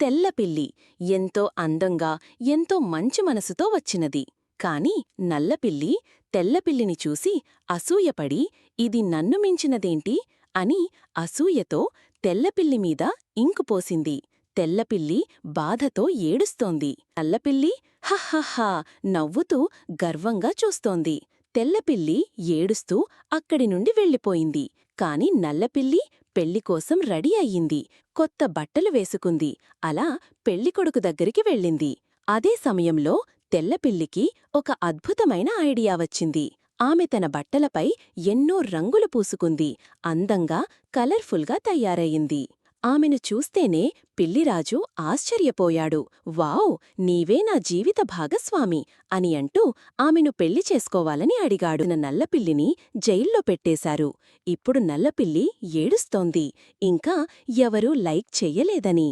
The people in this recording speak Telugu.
తెల్లపిల్లి ఎంతో అందంగా ఎంతో మంచి మనసుతో వచ్చినది. కాని నల్లపిల్లి తెల్లపిల్లిని చూసి అసూయపడి ఇది నన్ను మించినదేంటి? అని అసూయతో తెల్లపిల్లి మీద ఇంకుపోసింది తెల్లపిల్లి బాధతో ఏడుస్తోంది. నల్లపిల్లి హహహా నవ్వుతూ గర్వంగా చూస్తోంది. తెల్లపిల్లి ఏడుస్తూ అక్కడి నుండి వెళ్ళిపోయింది. కాని నల్లపిల్లి పెళ్ళికోసం రెడీ అయ్యింది. కొత్త బట్టలు వేసుకుంది. అలా పెళ్ళికొడుకు దగ్గరికి వెళ్ళింది. అదే సమయంలో తెల్లపిల్లికి ఒక అద్భుతమైన ఐడియా వచ్చింది. ఆమె తన బట్టలపై ఎన్నో రంగులు పూసుకుంది. అందంగా కలర్ఫుల్గా తయారయింది ఆమెను చూస్తేనే పిల్లిరాజు ఆశ్చర్యపోయాడు. వావ్! నీవే నా జీవిత భాగస్వామి అని అంటూ ఆమెను పెళ్ళి చేసుకోవాలని అడిగాడు. నల్లపిల్లిని జైల్లో పెట్టేశారు. ఇప్పుడు నల్లపిల్లి ఏడుస్తోంది. ఇంకా ఎవరూ లైక్ చెయ్యలేదని.